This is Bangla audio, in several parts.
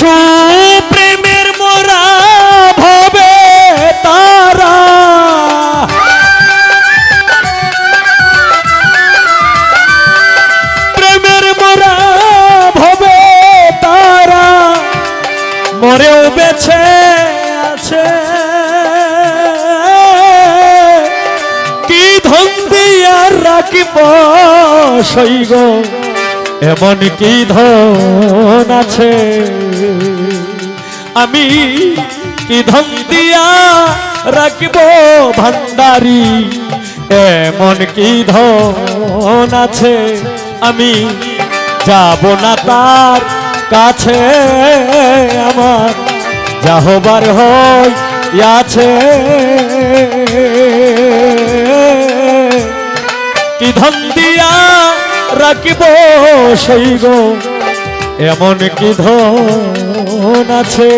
কিছু প্রেমের মোরা ভবে তারা। প্রেমের মোরা ভবে তারা। মরেও বেছে আছে। কি ধন আর রাখিব সৈগ? এমন কি ধন আছে? আমি কি দিয়া রাখিব ভান্ডারি? এমন কি ধন আছে? আমি যাব না তার কাছে আমার। যাহবার হইয়াছে। কি ধন দিয়া রাখিব সেই গো? এমন কি ধন আছে।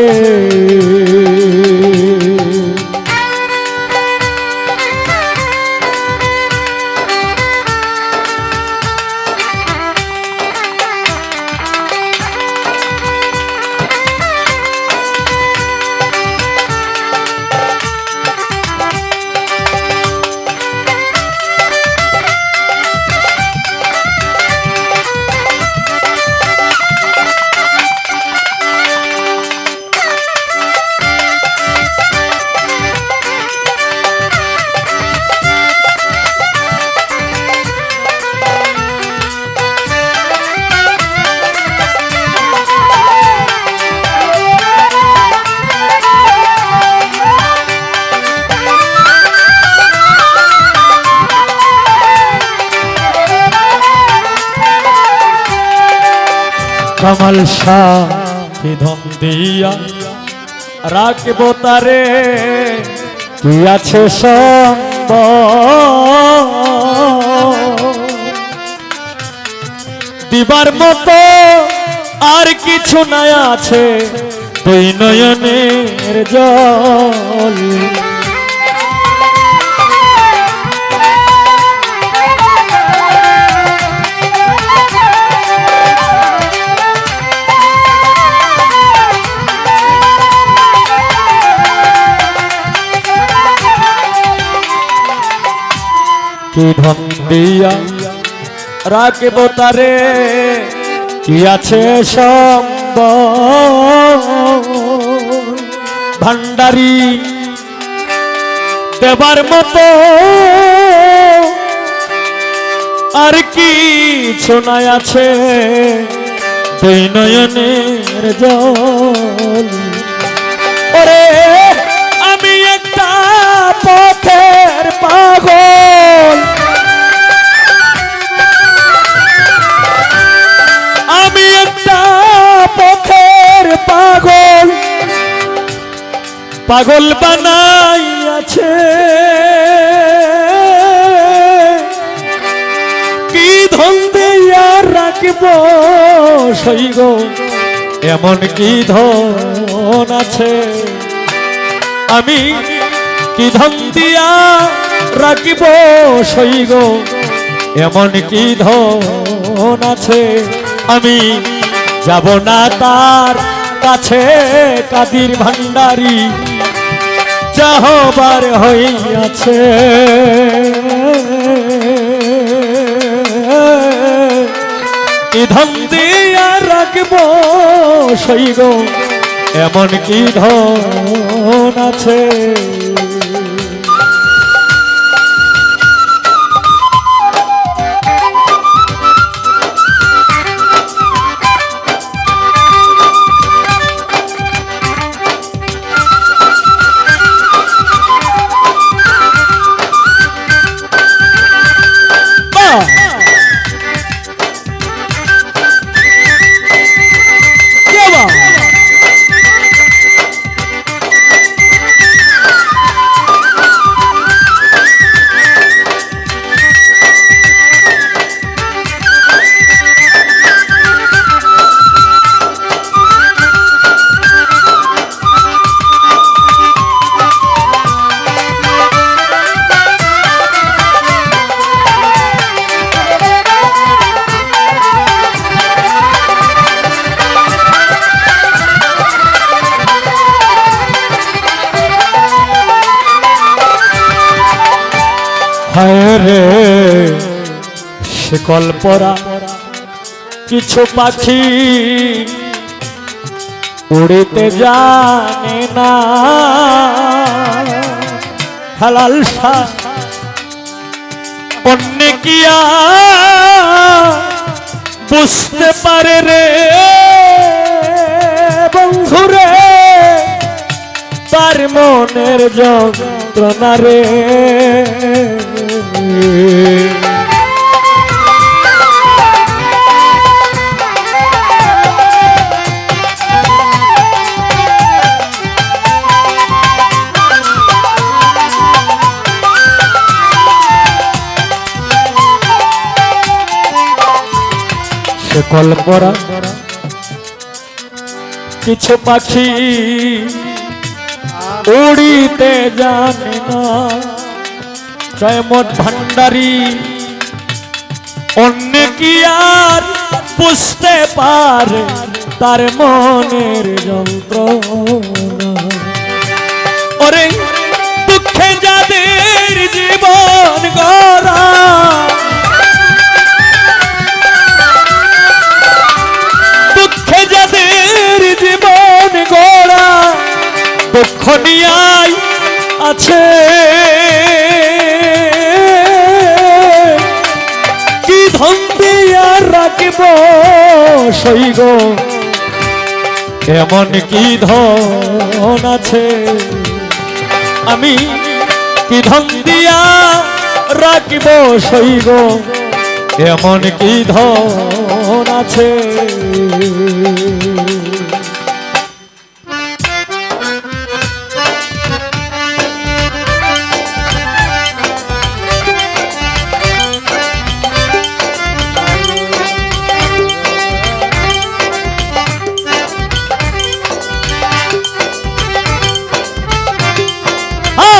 কামাল শাহ কি ধন দিয়া রাখব তারে। কি আছে সঙ্গ দিবার মতো আর কিছু নাই আছে। তুই নয়নের জল। কি ধন দিয়া রাখব তারে? কি আছে সম্ব ভান্ডারি দেবার মতো আর কি শোনায় আছে। দুই নয়নের জল। ওরে, আমি একটা পথের পাগল। পাগল বানাই আছে। কি ধন দিয়া রাখব সৈগ এমন কি ধন আছে? আমি কি ধন দিয়া রাখিব সৈগ এমন কি ধন আছে? আমি যাব না তার কাছে কাদির ভান্ডারি যাহবার হইয়াছে। ধন দিয়া রাখব সৈগ এমন কি ধন আছে? রে। শিকল পরা কিছু পাখি উড়িতে জানে না। হালাল শাহ অন্য কি বুঝতে পারে রে? বন্ধুরে তার মনের যন্ত্রণা রে। সে কল্পরা কিছু পাখি উড়িতে জানে না। জয়মত ভান্ডারী। অন্য কি আর বুঝতে পারে তার মনের যন্ত্রণা? ওরে দুঃখে যাদের জীবন গড়া। দুঃখে যাদের জীবন গড়া, দুঃখ নিয়াই আছে। রাখব সৈগ এমন কি ধন আছে? আমি কি ধন দিয়া রাখব সৈগ এমন কি ধন আছে?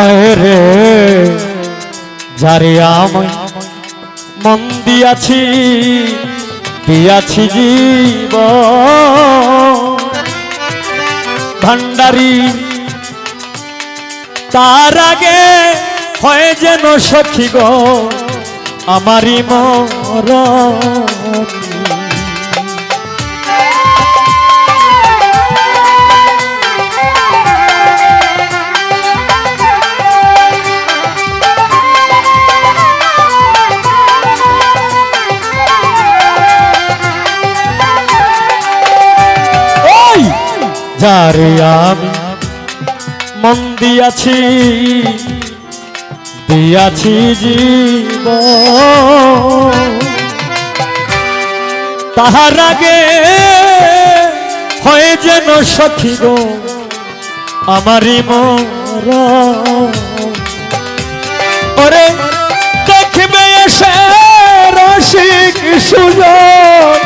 হায় রে? যারে আমায় মন দিয়াছি দিয়াছি জীব ভান্ডারি তার আগে হয় যেন সখী গো, আমারই মর যারে আমি মন দিয়াছি দিয়াছি জীব তাহার আগে হয়ে যেন সখী গো, আমারই মর ওরে দেখবে এসে রসিক সুযোগ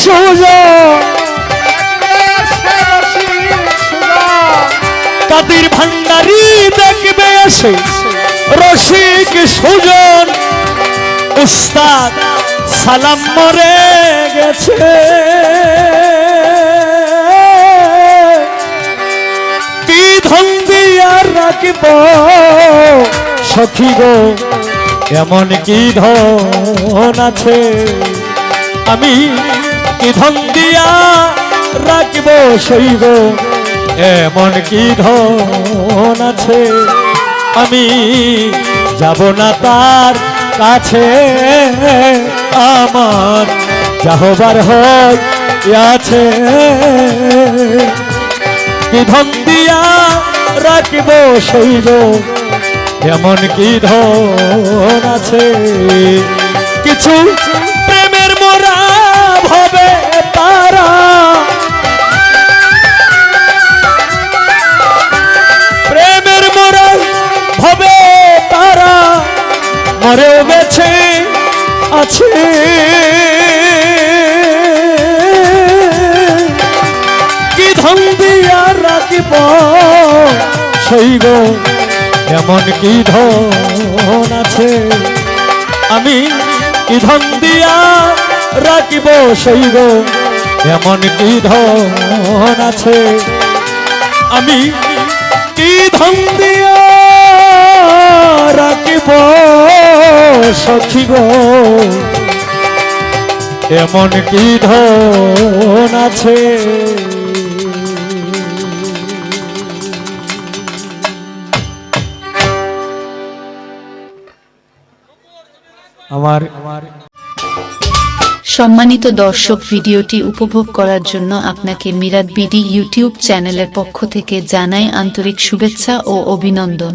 সুজন কাদির ভান্ডারি দেখবে এসে? রসিক সুজন। উস্তাদ, সালাম মরে গেছে। কি ধন দিয়া রাখব। সখী গো, এমন কি ধন আছে? আমি ধন দিয়া রাখব শৈব এমন কি ধন আছে? আমি যাব না তার কাছে। আমার যাহবার হয় আছে। কি ধন দিয়া রাখব শৈব এমন কি ধন আছে? কিছু প্রেমের মোরা আছে। কি ধন দিয়া রাখিব শৈব এমন কি ধন আছে? আমি কি ধন দিয়া রাখিব শৈব এমন কি ধন আছে? আমি কি ধন দিয়া রাখিব এমন কি ধন আছে? আমার সম্মানিত দর্শক, ভিডিওটি উপভোগ করার জন্য আপনাকে মিরাট বিডি ইউটিউব চ্যানেলের পক্ষ থেকে জানাই আন্তরিক শুভেচ্ছা ও অভিনন্দন।